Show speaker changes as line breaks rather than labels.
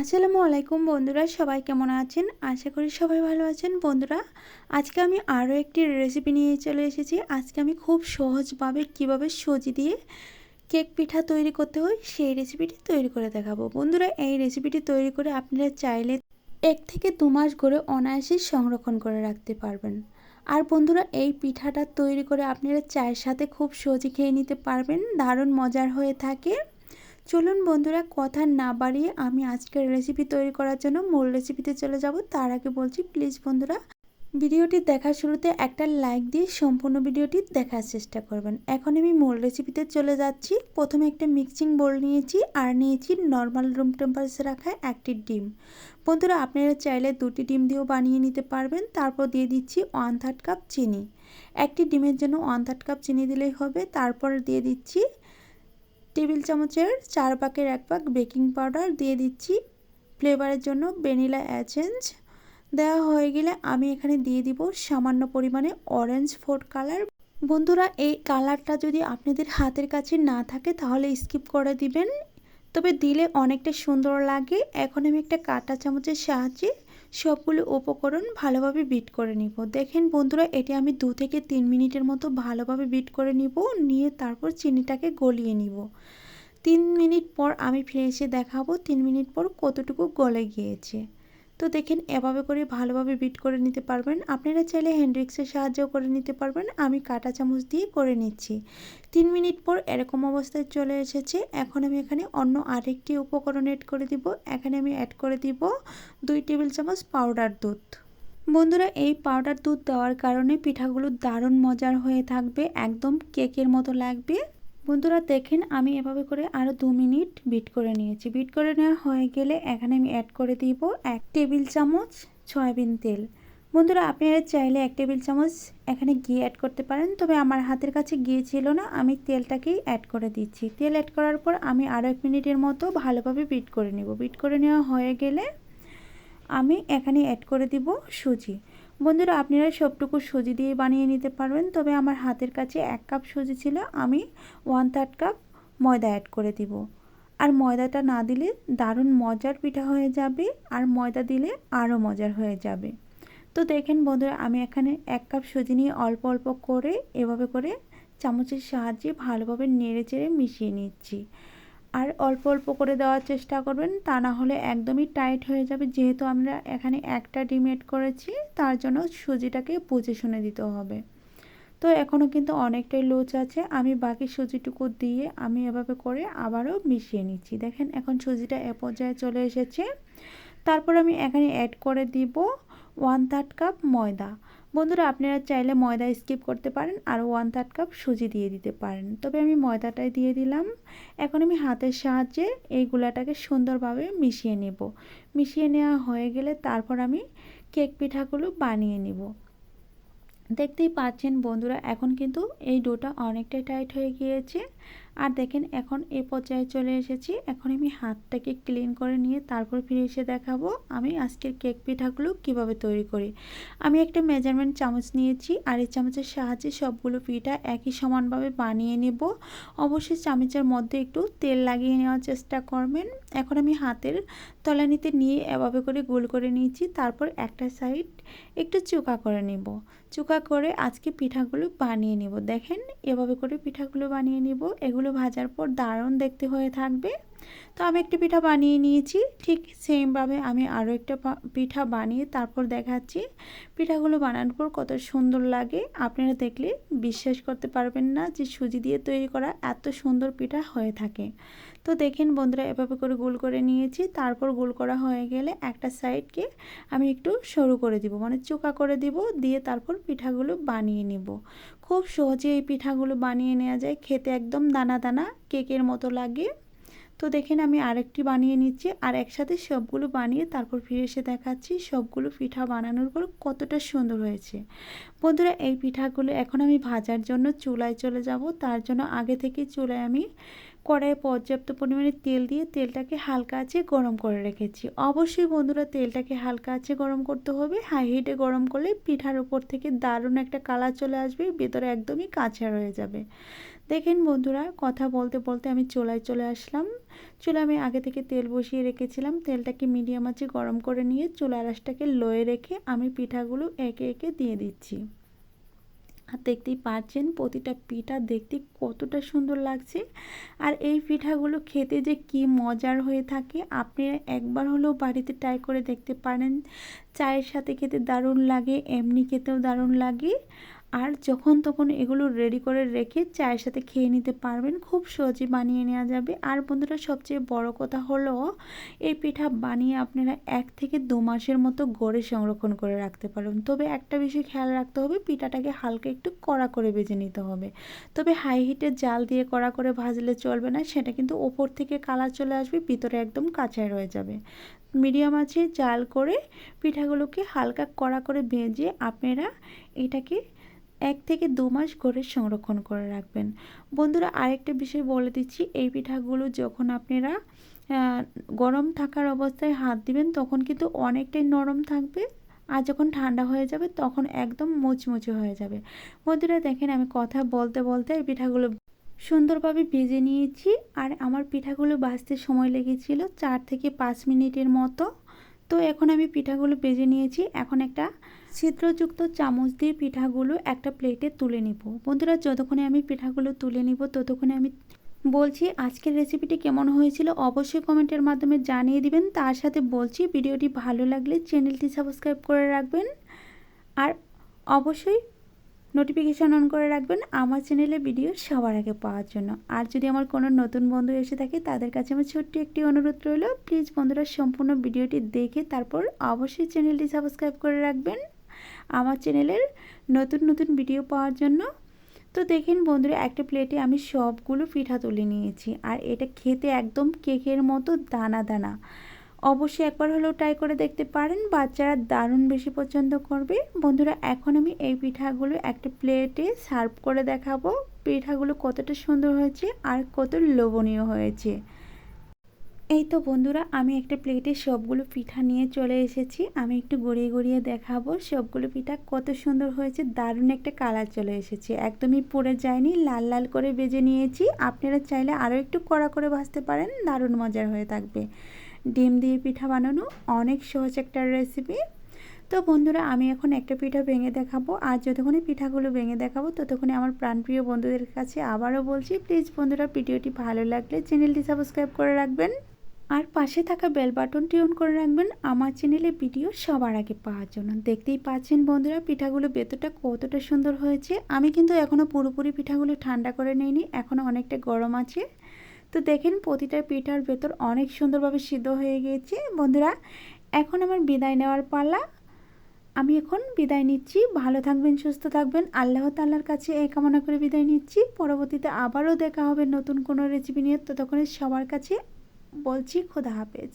আসসালামু আলাইকুম বন্ধুরা, সবাই কেমন আছেন? আশা করি সবাই ভালো আছেন। বন্ধুরা, আজকে আমি আরও একটি রেসিপি নিয়ে চলে এসেছি। আজকে আমি খুব সহজভাবে কীভাবে সুজি দিয়ে কেক পিঠা তৈরি করতে হয়, সেই রেসিপিটি তৈরি করে দেখাবো। বন্ধুরা, এই রেসিপিটি তৈরি করে আপনারা চাইলে এক থেকে দু মাস করে অনায়াসে সংরক্ষণ করে রাখতে পারবেন। আর বন্ধুরা, এই পিঠাটা তৈরি করে আপনারা চায়ের সাথে খুব সহজে খেয়ে নিতে পারবেন। দারুণ মজার হয়ে থাকে। চলুন বন্ধুরা, কথা না বাড়িয়ে আমি আজকের রেসিপি তৈরি করার জন্য মূল রেসিপিতে চলে যাব। তার আগে বলছি প্লিজ বন্ধুরা, ভিডিওটি দেখার শুরুতে একটা লাইক দিয়ে সম্পূর্ণ ভিডিওটি দেখার চেষ্টা করবেন। এখন আমি মূল রেসিপিতে চলে যাচ্ছি। প্রথমে একটা মিক্সিং বোল নিয়েছি আর নিয়েছি নর্মাল রুম টেম্পারেচার রাখা একটি ডিম। বন্ধুরা, আপনারা চাইলে দুটি ডিম দিয়েও বানিয়ে নিতে পারবেন। তারপর দিয়ে দিচ্ছি ওয়ান থার্ড কাপ চিনি। একটি ডিমের জন্য ওয়ান থার্ড কাপ চিনি দিলেই হবে। তারপর দিয়ে দিচ্ছি টেবিল চামচের চার পাকের এক পাক বেকিং পাউডার দিয়ে দিচ্ছি। ফ্লেভারের জন্য ভ্যানিলা অ্যাসেন্স দেওয়া হয়ে গেলে আমি এখানে দিয়ে দিব সামান্য পরিমাণে অরেঞ্জ ফুড কালার। বন্ধুরা, এই কালারটা যদি আপনাদের হাতের কাছে না থাকে তাহলে স্কিপ করে দিবেন। তবে দিলে অনেকটা সুন্দর লাগে। এখন আমি একটা কাটা চামচের সাহায্যে সবগুলো উপকরণ ভালোভাবে বিট করে নিব। দেখেন বন্ধুরা, এটি আমি দু থেকে তিন মিনিটের মতো ভালোভাবে বিট করে নিব, নিয়ে তারপর চিনিটাকে গলিয়ে নিব। তিন মিনিট পর আমি ফিরে এসে দেখাবো তিন মিনিট পর কতটুকু গলে গিয়েছে। তো দেখেন, এভাবে করে ভালোভাবে বিট করে নিতে পারবেন। আপনারা চাইলে হ্যান্ড্রিক্সের সাহায্যও করে নিতে পারবেন। আমি কাটা চামচ দিয়ে করে নিচ্ছি। তিন মিনিট পর এরকম অবস্থায় চলে এসেছে। এখন আমি এখানে অন্য আরেকটি উপকরণ অ্যাড করে দিব। এখানে আমি অ্যাড করে দিব দুই টেবিল চামচ পাউডার দুধ। বন্ধুরা, এই পাউডার দুধ দেওয়ার কারণে পিঠাগুলো দারুণ মজার হয়ে থাকবে। একদম কেকের মতো লাগবে। বন্ধুরা, দেখেন আমি এভাবে করে আরও দু মিনিট বিট করে নিয়েছি। বিট করে নেওয়া হয়ে গেলে এখানে আমি অ্যাড করে দিব এক টেবিল চামচ সয়াবিন তেল। বন্ধুরা, আপনারা চাইলে এক টেবিল চামচ এখানে ঘি অ্যাড করতে পারেন, তবে আমার হাতের কাছে ঘি ছিল না, আমি তেলটাকেই অ্যাড করে দিচ্ছি। তেল অ্যাড করার পর আমি আরও এক মিনিটের মতো ভালোভাবে বিট করে নেব। বিট করে নেওয়া হয়ে গেলে আমি এখানে অ্যাড করে দিব সুজি। বন্ধুরা, আপনারা সবটুকু সুজি দিয়ে বানিয়ে নিতে পারবেন। তবে আমার হাতের কাছে এক কাপ সুজি ছিল। আমি ওয়ান থার্ড কাপ ময়দা অ্যাড করে দিব। আর ময়দাটা না দিলে দারুণ মজার পিঠা হয়ে যাবে আর ময়দা দিলে আরও মজার হয়ে যাবে। তো দেখেন বন্ধুরা, আমি এখানে এক কাপ সুজি নিয়ে অল্প অল্প করে এভাবে করে চামচের সাহায্যে ভালোভাবে নেড়ে চেড়ে মিশিয়ে নিচ্ছি। আর অল্প অল্প করে দেওয়ার চেষ্টা করবেন, তা না হলে একদমই টাইট হয়ে যাবে। যেহেতু আমরা এখানে একটা ডিম এড করেছি, তার জন্য সুজিটাকে বুঝে শুনে দিতে হবে। তো এখনও কিন্তু অনেকটাই লুচ আছে। আমি বাকি সুজিটুকু দিয়ে আমি এভাবে করে আবারও মিশিয়ে নিচ্ছি। দেখেন, এখন সুজিটা এ পর্যায়ে চলে এসেছে। তারপর আমি এখানে অ্যাড করে দিব ওয়ান থার্ড কাপ ময়দা। বন্ধুরা, আপনারা চাইলে ময়দা স্কিপ করতে পারেন আর ওয়ান থার্ড কাপ সুজি দিয়ে দিতে পারেন। তবে আমি ময়দাটাই দিয়ে দিলাম। এখন আমি হাতের সাহায্যে এই গুলাটাকে সুন্দরভাবে মিশিয়ে নেব। মিশিয়ে নেওয়া হয়ে গেলে তারপর আমি কেক পিঠাগুলো বানিয়ে নেব। দেখতেই পাচ্ছেন বন্ধুরা, এখন কিন্তু এই ডোটা অনেকটাই টাইট হয়ে গিয়েছে। আর দেখেন, এখন এ পর্যায়ে চলে এসেছি। এখন আমি হাতটাকে ক্লিন করে নিয়ে তারপর ফিরে এসে দেখাবো আমি আজকের কেক পিঠাগুলো কীভাবে তৈরি করি। আমি একটা মেজারমেন্ট চামচ নিয়েছি আর এই চামচের সাহায্যে সবগুলো পিঠা একই সমানভাবে বানিয়ে নেব। অবশ্যই চামচের মধ্যে একটু তেল লাগিয়ে নেওয়ার চেষ্টা করবেন। এখন আমি হাতের তলানিতে নিয়ে এভাবে করে গোল করে নিয়েছি, তারপর একটা সাইড একটু চোকা করে নেব। চোকা করে আজকে পিঠাগুলো বানিয়ে নেব। দেখেন, এভাবে করে পিঠাগুলো বানিয়ে নেব। এগুলো ভাজার পর দারুণ দেখতে হয়ে থাকবে। তো আমি একটি পিঠা বানিয়ে নিয়েছি। ঠিক সেমভাবে আমি আরও একটা পিঠা বানিয়ে তারপর দেখাচ্ছি। পিঠাগুলো বানানোর পর কত সুন্দর লাগে। আপনারা দেখলে বিশ্বাস করতে পারবেন না যে সুজি দিয়ে তৈরি করা এত সুন্দর পিঠা হয়ে থাকে। তো দেখেন বন্ধুরা, এভাবে করে গোল করে নিয়েছি। তারপর গোল করা হয়ে গেলে একটা সাইডকে আমি একটু সরু করে দিব মানে চোকা করে দিব, দিয়ে তারপর পিঠাগুলো বানিয়ে নিব। খুব সহজে এই পিঠাগুলো বানিয়ে নেওয়া যায়। খেতে একদম দানা দানা, কেকের মতো লাগে। তো দেখেন আমি আরেকটি বানিয়ে নিচ্ছি। আর একসাথে সবগুলো বানিয়ে তারপর ফিরে এসে দেখাচ্ছি সবগুলো পিঠা বানানোর পর কতটা সুন্দর হয়েছে। বন্ধুরা, এই পিঠাগুলো এখন আমি ভাজার জন্য চুলায় চলে যাব। তার জন্য আগে থেকে চুলায় আমি কড়াইয়ে পর্যাপ্ত পরিমাণে তেল দিয়ে তেলটাকে হালকা আছে গরম করে রেখেছি। অবশ্যই বন্ধুরা, তেলটাকে হালকা আছে গরম করতে হবে। হাই হিটে গরম করলে পিঠার উপর থেকে দারুণ একটা কালার চলে আসবে, ভেতরে একদমই কাঁচা রয়ে যাবে। দেখেন বন্ধুরা, কথা বলতে বলতে আমি চোলায় চলে আসলাম। চুলা আমি আগে থেকে তেল বসিয়ে রেখেছিলাম। তেলটাকে মিডিয়াম আঁচে গরম করে নিয়ে চুলা রাসটাকে লয়ে রেখে আমি পিঠাগুলো একে একে দিয়ে দিচ্ছি। আর দেখতেই পাচ্ছেন প্রতিটা পিঠা দেখতে কতটা সুন্দর লাগছে। আর এই পিঠাগুলো খেতে যে কি মজার হয়ে থাকে, আপনি একবার হলেও বাড়িতে ট্রাই করে দেখতে পারেন। চায়ের সাথে খেতে দারুণ লাগে, এমনি খেতেও দারুণ লাগে। আর যখন তখন এগুলো রেডি করে রেখে চায়ের সাথে খেয়ে নিতে পারবেন। খুব সহজে বানিয়ে নেওয়া যাবে। আর বন্ধুরা, সবচেয়ে বড় কথা হলো, এই পিঠা বানিয়ে আপনারা এক থেকে দু মাসের মতো গড়ে সংরক্ষণ করে রাখতে পারবেন। তবে একটা বিষয় খেয়াল রাখতে হবে, পিঠাটাকে হালকা একটু কড়া করে ভেজে নিতে হবে। তবে হাই হিটে জাল দিয়ে কড়া করে ভাজলে চলবে না, সেটা কিন্তু ওপর থেকে কালার চলে আসবে, ভিতরে একদম কাঁচায় রয়ে যাবে। মিডিয়াম আছে জাল করে পিঠাগুলোকে হালকা কড়া করে ভেজে আপনারা এটাকে এক থেকে দু মাস করে সংরক্ষণ করে রাখবেন। বন্ধুরা, আরেকটা বিষয় বলে দিচ্ছি, এই পিঠাগুলো যখন আপনারা গরম থাকার অবস্থায় হাত দিবেন, তখন কিন্তু অনেকটাই নরম থাকবে আর যখন ঠান্ডা হয়ে যাবে, তখন একদম মুচমুচে হয়ে যাবে। বন্ধুরা, দেখেন আমি কথা বলতে বলতে এই পিঠাগুলো সুন্দরভাবে ভেজে নিয়েছি আর আমার পিঠাগুলো বাজতে সময় লেগেছিল চার থেকে পাঁচ মিনিটের মতো। তো এখন আমি পিঠাগুলো বেজে নিয়েছি। এখন একটা ছিদ্রযুক্ত চামচ দিয়ে পিঠাগুলো একটা প্লেটে তুলে নিব। বন্ধুরা, যতক্ষণে আমি পিঠাগুলো তুলে নিব, ততক্ষণে আমি বলছি আজকের রেসিপিটি কেমন হয়েছিল অবশ্যই কমেন্টের মাধ্যমে জানিয়ে দিবেন। তার সাথে বলছি, ভিডিওটি ভালো লাগলে চ্যানেলটি সাবস্ক্রাইব করে রাখবেন। আর অবশ্যই নোটিফিকেশান অন করে রাখবেন আমার চ্যানেলে ভিডিও সবার আগে পাওয়ার জন্য। আর যদি আমার কোনো নতুন বন্ধু এসে থাকে, তাদের কাছে আমার ছোট্ট একটি অনুরোধ রইল প্লিজ বন্ধুরা সম্পূর্ণ ভিডিওটি দেখে তারপর অবশ্যই চ্যানেলটি সাবস্ক্রাইব করে রাখবেন। আমার চ্যানেলের নতুন নতুন ভিডিও পাওয়ার জন্য। তো দেখেন বন্ধুরা, একটা প্লেটে আমি সবগুলো পিঠা তুলে নিয়েছি। আর এটা খেতে একদম কেকের মতো দানা দানা। অবশ্যই একবার হলেও ট্রাই করে দেখতে পারেন। বাচ্চারা দারুণ বেশি পছন্দ করবে। বন্ধুরা, এখন আমি এই পিঠাগুলো একটা প্লেটে সার্ভ করে দেখাবো। পিঠাগুলো কতটা সুন্দর হয়েছে আর কত লোভনীয় হয়েছে। এই তো বন্ধুরা, আমি একটা প্লেটে সবগুলো পিঠা নিয়ে চলে এসেছি। আমি একটু গড়িয়ে গড়িয়ে দেখাবো সবগুলো পিঠা কত সুন্দর হয়েছে। দারুণ একটা কালার চলে এসেছে। একদমই পড়ে যায়নি, লাল লাল করে বেজে নিয়েছি। আপনারা চাইলে আরও একটু কড়া করে ভাজতে পারেন, দারুণ মজার হয়ে থাকবে। ডিম দিয়ে পিঠা বানানো অনেক সহজ একটা রেসিপি তো বন্ধুরা, আমি এখন একটা পিঠা ভেঙে দেখাবো। আর যতক্ষণে পিঠাগুলো ভেঙে দেখাবো, ততক্ষণে আমার প্রাণপ্রিয় বন্ধুদের কাছে আবারও বলছি প্লিজ বন্ধুরা, ভিডিওটি ভালো লাগলে চ্যানেলটি সাবস্ক্রাইব করে রাখবেন। আর পাশে থাকা বেল বাটনটি অন করে রাখবেন। আমার চ্যানেলে ভিডিও সবার আগে পাওয়ার জন্য। দেখতেই পাচ্ছেন বন্ধুরা, পিঠাগুলো ভেতরটা কতটা সুন্দর হয়েছে। আমি কিন্তু এখনও পুরোপুরি পিঠাগুলো ঠান্ডা করে নিইনি এখনও অনেকটা গরম আছে। দেখেন প্রতিটা পিঠার ভেতর অনেক সুন্দরভাবে সিদ্ধ হয়ে গিয়েছে। বন্ধুরা, এখন আমার বিদায় নেওয়ার পালা। আমি এখন বিদায় নিচ্ছি। ভালো থাকবেন, সুস্থ থাকবেন। আল্লাহ তাল্লার কাছে এ কামনা করে বিদায় নিচ্ছি। পরবর্তীতে আবারও দেখা হবে নতুন কোনো রেসিপি নিয়ে। ততক্ষণে সবার কাছে বলছি, খোদা হাফেজ।